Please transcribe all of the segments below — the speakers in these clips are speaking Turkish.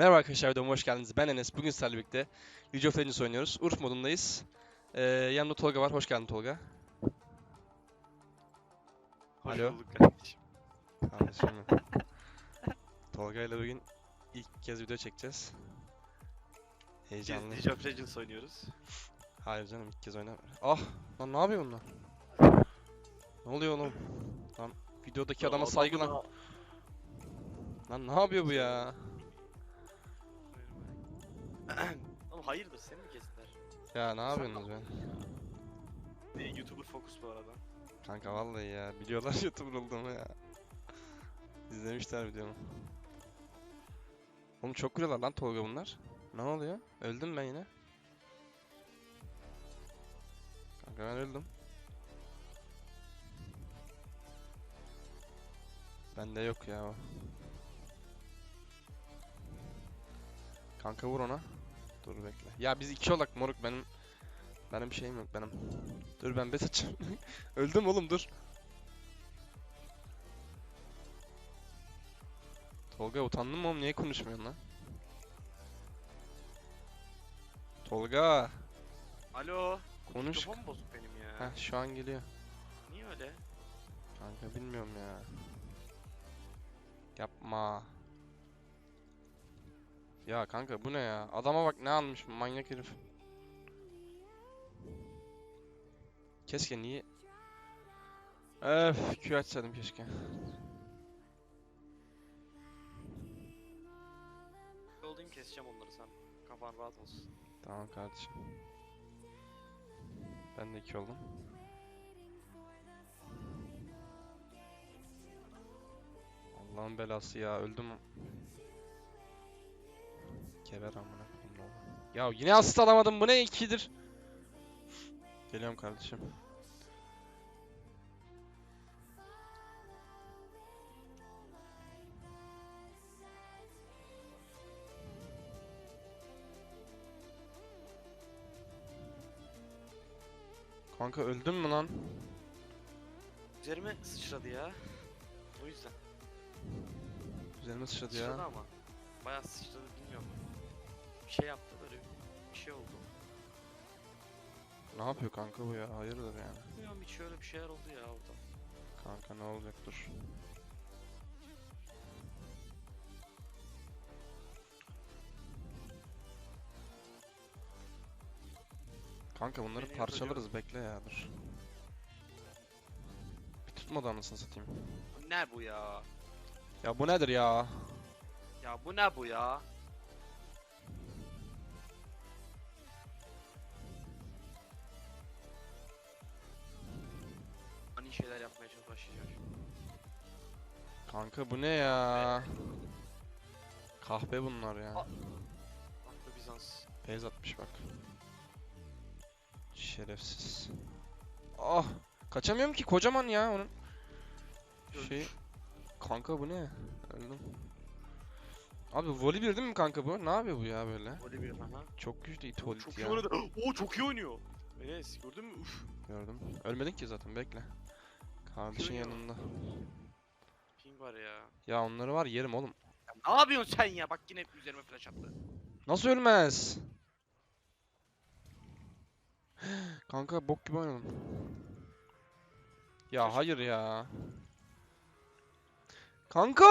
Merhaba arkadaşlar videoma hoş geldiniz. Ben Enes. Bugün sizlerle birlikte League of Legends oynuyoruz. Urf modundayız. Ee, yanımda Tolga var. Hoş geldin Tolga. Hoş Alo. bulduk kardeşim. Tolga ile bugün ilk kez video çekeceğiz. Biz Heyecanlı. League of Legends oynuyoruz. Hayır canım ilk kez oyna. Ah! Lan ne yapıyor bunlar? Ne oluyor oğlum? Lan videodaki adama saygı lan. Lan ne yapıyor bu ya? Oğlum hayırdır seni mi kestiler? Ya ne yapıyorsunuz ya? Ee, YouTuber Focus bu arada. Kanka vallahi ya biliyorlar YouTuber olduğumu ya. İzlemişler videomu. Oğlum çok vuruyorlar lan Tolga bunlar. Ne oluyor? Öldüm ben yine. Kanka ben öldüm. Bende yok ya o. Kanka vur ona. Dur bekle. Ya biz iki olak moruk benim benim şeyim yok benim. Dur ben bet açayım. Öldüm oğlum dur. Tolga utandın mı oğlum niye konuşmuyorsun lan? Tolga Alo. konuş. Mikrofon bozuk benim ya. Heh şu an geliyor. Niye öyle? Kanka bilmiyorum ya. Yapma. Ya kanka bu ne ya? Adama bak ne almış manyak herif. Keşke niye? Öf, Q açsaydım keşke. Olayım keseceğim onları sen. Kafan rahat olsun. Tamam kardeşim. Ben de iki oldum. Allah'ın belası ya öldüm. Geber amına koyayım. Ya yine asist alamadım bu ne ikidir. Geliyorum kardeşim. Kanka öldün mü lan? Üzerime sıçradı ya. O yüzden. Üzerime sıçradı Sıçradı ya. ama. Bayağı sıçradı bilmiyorum. Bir şey yaptı böyle bir şey oldu. Ne yapıyor kanka bu ya? Hayırdır yani. Bilmiyorum hiç şöyle bir şeyler oldu ya orada. Kanka ne olacak dur. Kanka bunları Beni parçalarız bekle ya dur. Bir tutmadı anasını satayım. Ne bu ya? Ya bu nedir ya? Ya bu ne bu ya? Hani şeyler yapmaya çok başlayacak. Kanka bu ne ya? Kahpe bunlar ya. Aa. Aklı Bizans. Beyz atmış bak. Şerefsiz. Ah! Kaçamıyorum ki kocaman ya onun. Şey... Kanka bu ne? Öldüm. Abi volley bir değil mi kanka bu? Ne yapıyor bu ya böyle? Öyle bir aha. Çok güçlü itolit Çok ya. iyi oynadı. Oo çok iyi oynuyor. Enes gördün mü? Uf. Gördüm. Ölmedin ki zaten bekle. Kardeşin yanında. Ping var ya. Ya onları var yerim oğlum. Ne yapıyorsun sen ya? Bak yine üzerime flash attı. Nasıl ölmez? Kanka bok gibi oynadım. Ya hayır ya. Kanka!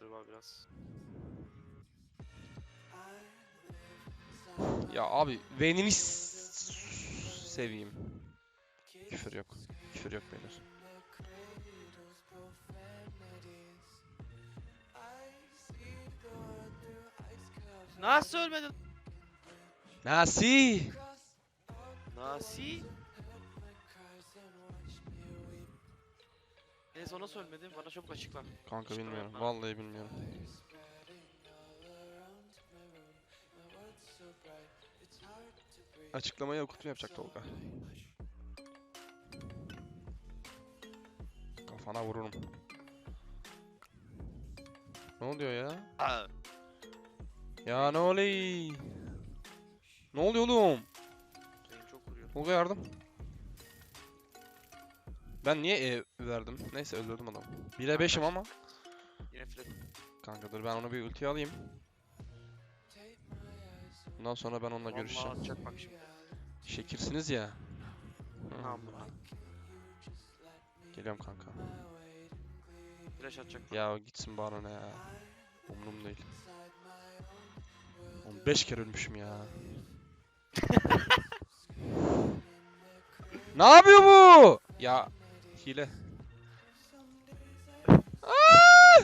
Dur biraz. Ya abi Vayne'ini seveyim. Küfür yok. Küfür yok beyler. Nasıl ölmedin? Nasi! Nasıl? Enes o nasıl ölmedi? Bana çabuk açıkla. Kanka Hiç bilmiyorum. Vallahi bilmiyorum. Açıklamayı okut mu yapacak Tolga? Kafana vururum. Ne oluyor ya? Aa, Ya ne oluyor? Ne oluyor oğlum? benim çok vuruyor. Tolga yardım. Ben niye E verdim? Neyse öldürdüm adamı. 1'e 5'im ama. Yine flash. Kanka dur ben onu bir ultiye alayım. Bundan sonra ben onunla Vallahi görüşeceğim. atacak bak şimdi. Şekirsiniz ya. Lan? Geliyorum kanka. Flash atacak. Ya gitsin bana ne ya. Umrum değil. 15 kere ölmüşüm ya. ne yapıyor bu? Ya hile. Aa!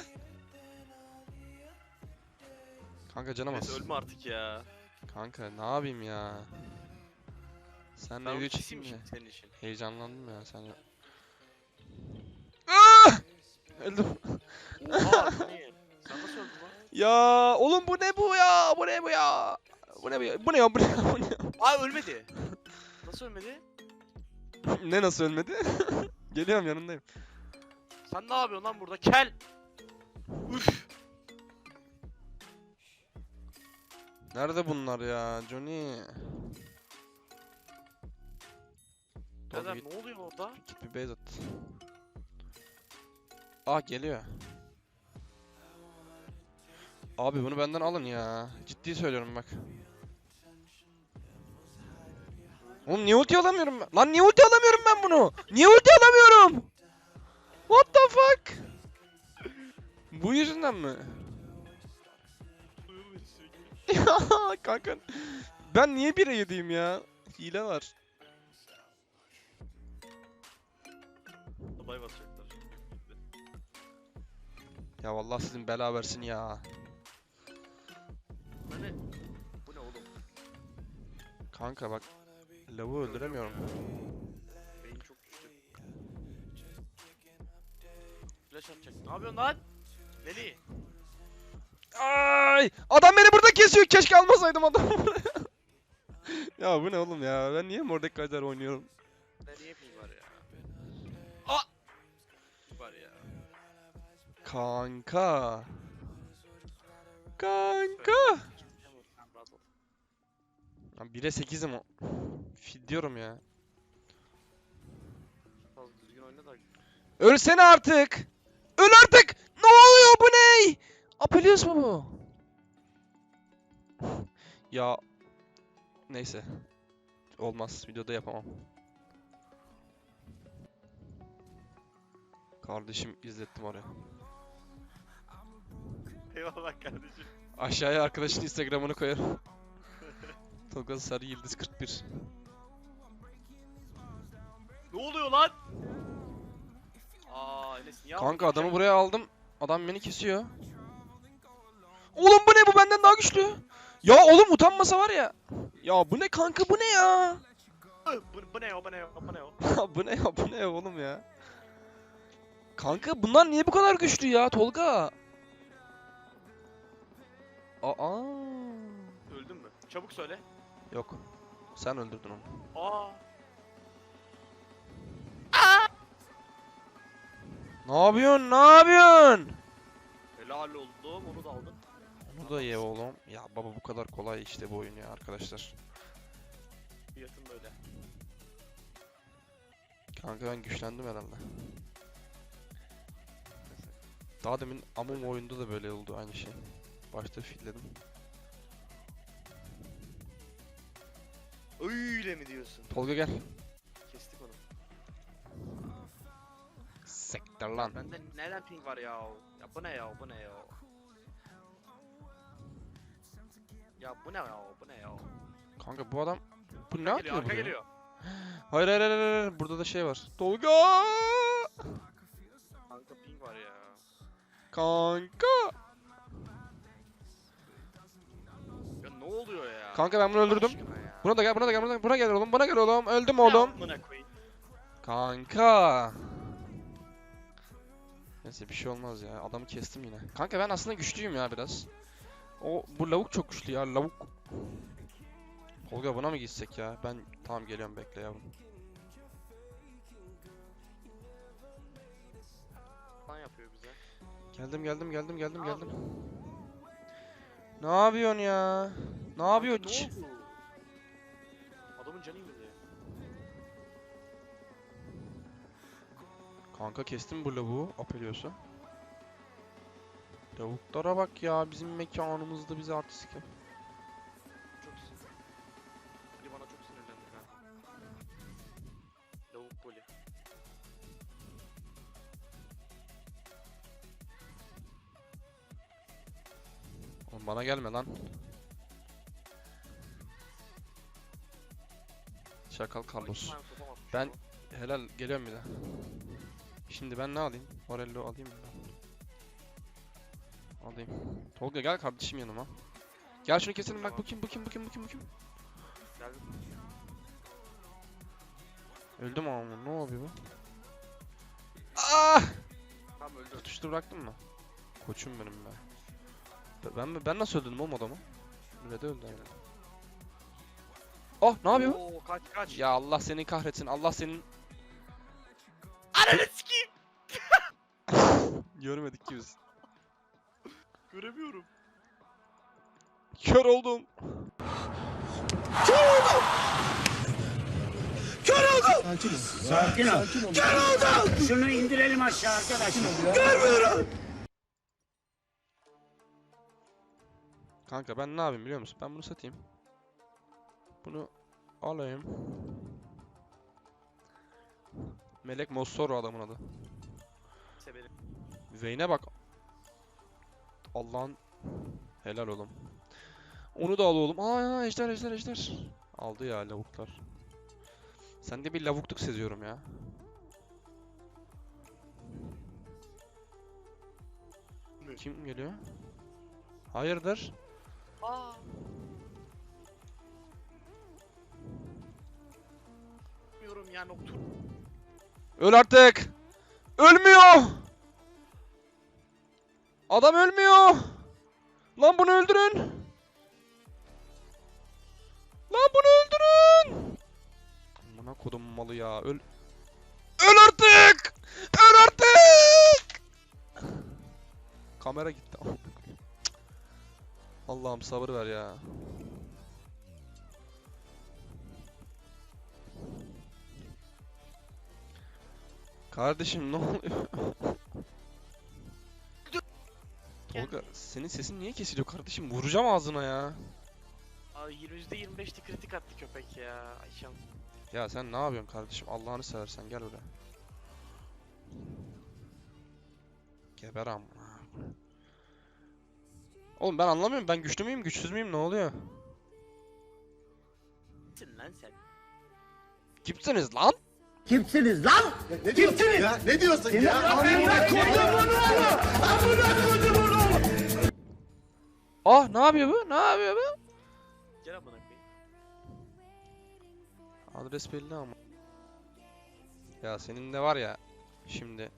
Kanka canım az. ölme artık ya. Kanka ne yapayım ya? Sen Ben video çekeyim mi? Heyecanlandım ya sen. Öldüm. Oha niye? Sen nasıl öldün lan? Ya oğlum bu ne bu ya? Bu ne bu ya? Bu ne bu ya? Bu ne ya? Bu ne ya? Bu ne ya? Aa ölmedi. Nasıl ölmedi? ne nasıl ölmedi? Geliyorum yanındayım. Sen ne yapıyorsun lan burada? Kel! Üf! Nerede bunlar ya? Johnny. Tolga Neden? git, Ne oluyor orada? git bir base at. Ah geliyor. Abi bunu benden alın ya. Ciddi söylüyorum bak. Oğlum niye ulti alamıyorum ben? Lan niye ulti alamıyorum ben bunu? Niye ulti alamıyorum? What the fuck? Bu yüzünden mi? Kanka. Ben niye 1'e 7'yim ya? Hile var. Ya vallahi sizin bela versin ya. Ne? Bu ne oğlum? Kanka bak. Lavu öldüremiyorum. Beyin çok güçlü. Flash atacak. Ne yapıyorsun lan? Deli. Ay! Adam beni burada kesiyor. Keşke almasaydım adamı ya bu ne oğlum ya? Ben niye Mordekaiser oynuyorum? Kanka. Kanka. Lan 1'e 8'im o. Fid diyorum ya. Ölsene artık. Öl artık. Ne oluyor bu ne? Apelios mu bu? ya neyse. Olmaz. Videoda yapamam. Kardeşim izlettim oraya. Eyvallah kardeşim. Aşağıya arkadaşın Instagram'ını koyarım. Tolga Sarı Yıldız 41. Ne oluyor lan? Aa Enes niye Kanka aldın? adamı buraya aldım. Adam beni kesiyor. Oğlum bu ne? Bu benden daha güçlü. Ya oğlum utanmasa var ya. Ya bu ne kanka bu ne ya? Bu, bu ne o bu ne o bu ne o? bu ne ya bu ne ya oğlum ya? Kanka bunlar niye bu kadar güçlü ya Tolga? Aa. Öldün mü? Çabuk söyle. Yok. Sen öldürdün onu. Aa. Ne yapıyorsun? Ne yapıyorsun? Helal oldum onu da aldım. Onu da ye oğlum. Ya baba bu kadar kolay işte bu oyun ya arkadaşlar. Fiyatım böyle. Kanka ben güçlendim herhalde. Daha demin Among oyunda da böyle oldu aynı şey. Başta filledim. Öyle mi diyorsun? Tolga gel. Kestik onu. Sektör lan. Bende neden ping var ya? Ya bu ne ya? Bu ne ya? Ya bu ne ya? Bu ne ya? Kanka bu adam bu ne yapıyor arka buraya? geliyor. Hayır hayır hayır hayır, hayır. Burada da şey var. Tolga! Kanka ping var ya. Kanka! Ne oluyor ya? Kanka ben bunu öldürdüm. Buna da gel, buna da gel, buna, buna gel oğlum, buna gel oğlum. Öldüm oğlum. Kanka. Neyse bir şey olmaz ya. Adamı kestim yine. Kanka ben aslında güçlüyüm ya biraz. O bu lavuk çok güçlü ya. Lavuk. Tolga buna mı gitsek ya? Ben tamam geliyorum bekle yavrum. Lan yapıyor bize. Geldim geldim geldim geldim geldim. Ne yapıyorsun ya? Ne yapıyor? Kanka ne oldu? Adamın canı inmedi. Kanka kestim bu lavuğu. Apelios'u. Lavuklara bak ya bizim mekanımızda bize artistik yap. Bana gelme lan. Şakal Carlos. Ben-. Helal geliyorum bir de. Şimdi ben ne alayım? Morello alayım mı? Alayım. Tolga gel kardeşim yanıma. Gel şunu keselim bak bu kim bu kim bu kim bu kim bu kim? Geldim. Öldü mü ama ne oluyor bu? Ah! Tamam öldü. Tutuştu bıraktın mı? Koçum benim be. Be- Ben mi- ben nasıl öldürdüm oğlum adamı? Red'e öldü herhalde. Oh ne yapıyor? bu? Oo kaç kaç. Ya Allah seni kahretsin. Allah senin Ananı sikeyim. görmedik ki biz. Göremiyorum. Kör oldum. Sakin ol. Şunu indirelim aşağı arkadaşlar. Kanka ben ne yapayım biliyor musun? Ben bunu satayım. Bunu alayım. Melek Mossoro adamın adı. Severim. Vayne'e bak. Allah'ın helal oğlum. Onu da al oğlum. Aa ejder ejder ejder. Aldı ya lavuklar. Sende bir lavukluk seziyorum ya. Kim geliyor? Hayırdır? Aa. Bilmiyorum ya noktur. Öl artık. Ölmüyor. Adam ölmüyor. Lan bunu öldürün. Lan bunu öldürün. Amına kodum malı ya. Öl. Öl artık. Öl artık. Kamera gitti. Allah'ım sabır ver ya. Kardeşim ne oluyor? Tolga senin sesin niye kesiliyor kardeşim? Vuracağım ağzına ya. Aa %25'li kritik attı köpek ya. Ayşem. Ya sen ne yapıyorsun kardeşim? Allah'ını seversen gel buraya. Geber amına. Oğlum ben anlamıyorum. Ben güçlü müyüm, güçsüz müyüm? Ne oluyor? Kimsin lan sen? Kimsiniz lan? Kimsiniz lan? Ne diyorsun ya? Ne diyorsun ya? Ah ne yapıyor bu? Ne yapıyor bu? Gel amına koyayım. Adres belli ama. Ya senin de var ya şimdi.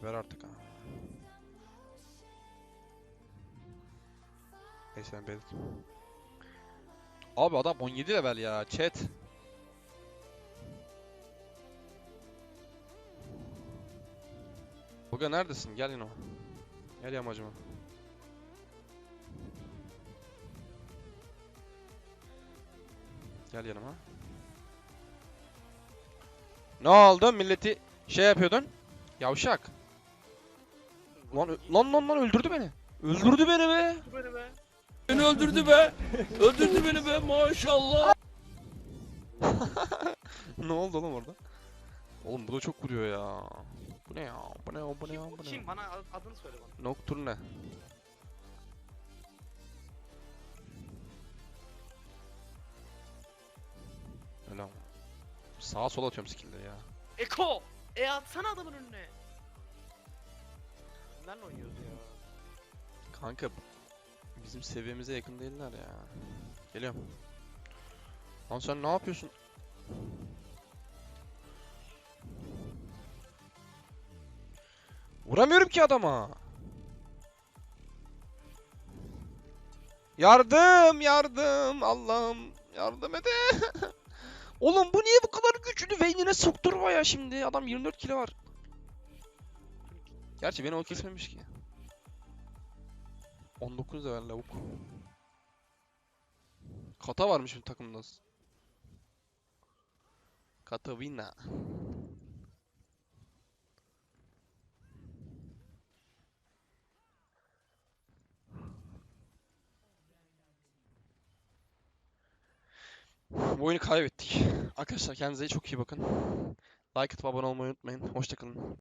Geber artık ha. Neyse ben. Abi adam 17 level ya chat. Buga neredesin? Gel yine. Gel yamacıma. Gel yanıma. Ne oldu? Milleti şey yapıyordun. Yavşak. Lan lan lan lan öldürdü beni. Öldürdü beni be. Beni be. Beni öldürdü be. Öldürdü beni be maşallah. ne oldu oğlum orada? Oğlum bu da çok vuruyor ya. Bu ne ya? Bu ne ya? Bu ne ya? Bu ne? kim? Bana ad- adını söyle bana. Nocturne. Öyle ama. Sağa sola atıyorum skill'leri ya. Eko! E atsana adamın önüne. Kimlerle oynuyoruz ya? Kanka bizim seviyemize yakın değiller ya. Geliyorum. Lan sen ne yapıyorsun? Vuramıyorum ki adama. Yardım, yardım. Allah'ım yardım ede. Oğlum bu niye bu kadar güçlü? Vayne'ine sokturma ya şimdi. Adam 24 kilo var. Gerçi beni o kesmemiş ki. 19 level lavuk. Kata varmış bir takımda. Katavina. Bu oyunu kaybettik. Arkadaşlar kendinize çok iyi bakın. Like atıp abone olmayı unutmayın. Hoşçakalın.